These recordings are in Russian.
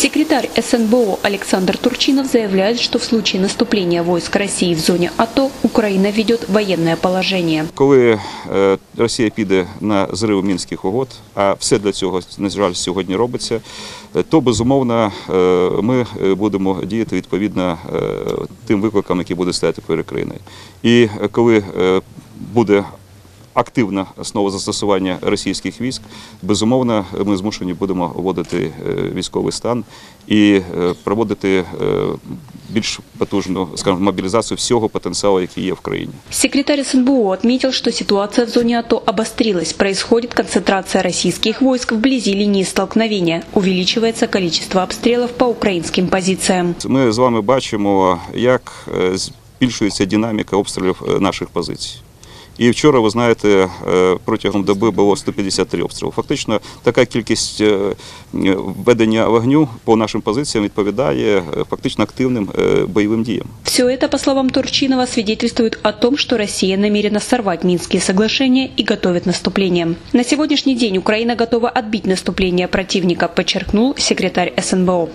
Секретарь СНБО Александр Турчинов заявляет, что в случае наступления войск России в зоне АТО Украина ведет военное положение. Коли е, Росія піде на зрив мінських угод, а все для цього, на жаль, сьогодні робиться, е, то безумовно е, ми будемо діяти відповідно тим викликам, які буде стояти перед країною. І коли буде активне знову застосування російських військ, безумовно, ми змушені будемо вводити е, військовий стан і е, проводити е, більш потужну, скажімо, мобілізацію всього потенціалу, який є в країні. Секретарь СНБО отметил, что ситуация в зоне АТО обострилась. Происходит концентрация российских войск вблизи линии столкновения. Увеличивается количество обстрелов по украинским позициям. Ми з вами бачимо, як збільшується динаміка обстрілів наших позицій. І вчора, ви знаєте, е, протягом доби було 153 обстріли. Фактично, така кількість е, ведення вогню по нашим позиціям відповідає е, фактично активним е, бойовим діям. Все это, по словам Турчинова, свидетельствует о том, что Россия намерена сорвать Минские соглашения и готовит наступление. На сегодняшний день Украина готова отбить наступление противника, подчеркнул секретарь СНБО.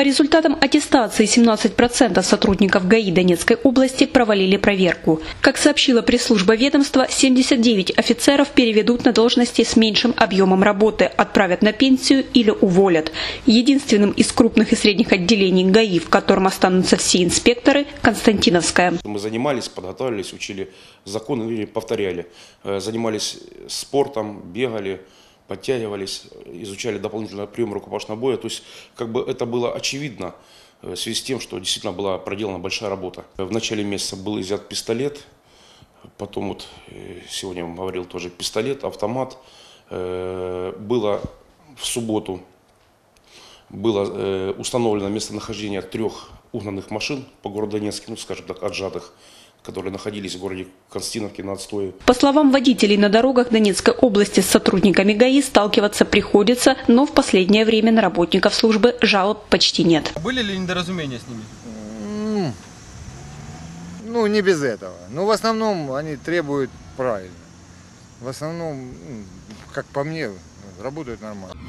По результатам аттестации 17% сотрудников ГАИ Донецкой области провалили проверку. Как сообщила пресс-служба ведомства, 79 офицеров переведут на должности с меньшим объемом работы, отправят на пенсию или уволят. Единственным из крупных и средних отделений ГАИ, в котором останутся все инспекторы, Константиновская. Мы занимались, подготовились, учили законы повторяли. Э, Занимались спортом, бегали, подтягивались, изучали дополнительно прием рукопашного боя. То есть как бы это было очевидно э, в связи с тем, что действительно была проделана большая работа. В начале месяца был изъят пистолет, потом вот э, сегодня я говорил тоже пистолет, автомат. Э, Было в субботу было установлено местонахождение трех угнанных машин по городу Донецке, ну, скажем так, отжатых, которые находились в городе Константиновке на отстое. По словам водителей, на дорогах Донецкой области с сотрудниками ГАИ сталкиваться приходится, но в последнее время на работников службы жалоб почти нет. Были ли недоразумения с ними? Ну, не без этого. Но в основном они требуют правильно. В основном, как по мне, ну, работают нормально.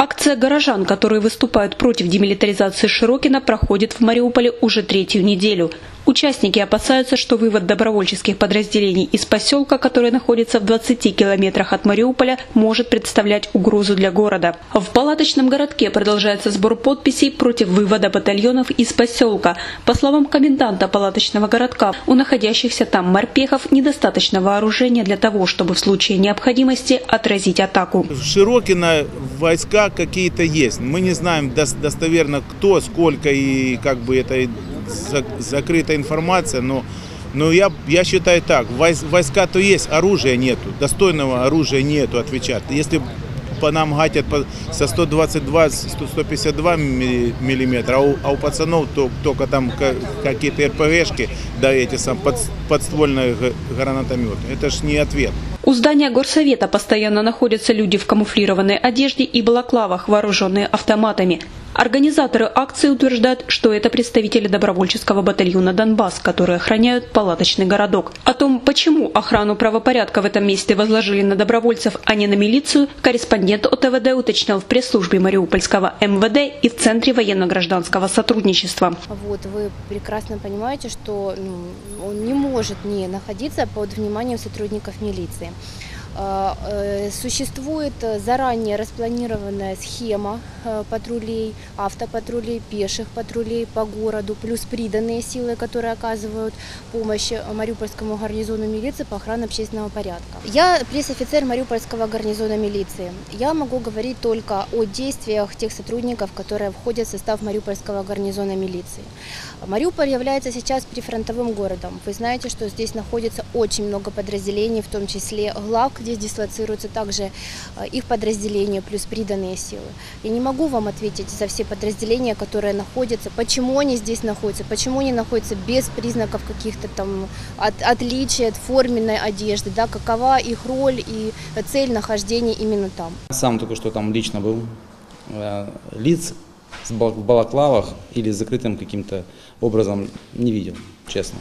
Акция горожан, которые выступают против демилитаризации Широкина, проходит в Мариуполе уже третью неделю. Участники опасаются, что вывод добровольческих подразделений из поселка, который находится в 20 километрах от Мариуполя, может представлять угрозу для города. В палаточном городке продолжается сбор подписей против вывода батальонов из поселка. По словам коменданта палаточного городка, у находящихся там морпехов недостаточно вооружения для того, чтобы в случае необходимости отразить атаку. В Широкино войска какие-то есть. Мы не знаем дос- достоверно кто, сколько и как бы это за- закрытая информация, но, но я, я считаю так, войс- войска-то есть, оружия нету, достойного оружия нету, отвечать. Если по нам гатят со 122, 100 152 ми- миллиметра, а у, а пацанов то, только там ка- какие-то РПГшки, да эти сам под, подствольные гранатометы. Это ж не ответ. У здания горсовета постоянно находятся люди в камуфлированной одежде и балаклавах, вооруженные автоматами. Организаторы акции утверждают, что это представители добровольческого батальона «Донбасс», которые охраняют палаточный городок. О том, почему охрану правопорядка в этом месте возложили на добровольцев, а не на милицию, корреспондент ОТВД уточнял в пресс-службе Мариупольского МВД и в Центре военно-гражданского сотрудничества. Вот, вы прекрасно понимаете, что ну, он не может не находиться под вниманием сотрудников милиции. А, э, Существует э, заранее распланированная схема э, патрулей, автопатрулей, пеших патрулей по городу, плюс приданные силы, которые оказывают помощь э, Мариупольскому гарнизону милиции по охране общественного порядка. Я пресс-офицер Мариупольского гарнизона милиции. Я могу говорить только о действиях тех сотрудников, которые входят в состав Мариупольского гарнизона милиции. Мариуполь является сейчас прифронтовым городом. Вы знаете, что здесь находится очень много подразделений, в том числе глав, где дислоцируются также э, их подразделения плюс приданные силы. Я не могу вам ответить за все подразделения, которые находятся, почему они здесь находятся, почему они находятся без признаков каких-то там от, отличий от форменной одежды, да, какова их роль и цель нахождения именно там. Сам только что там лично был. Э, Лиц в балаклавах или с закрытым каким-то образом не видел, честно.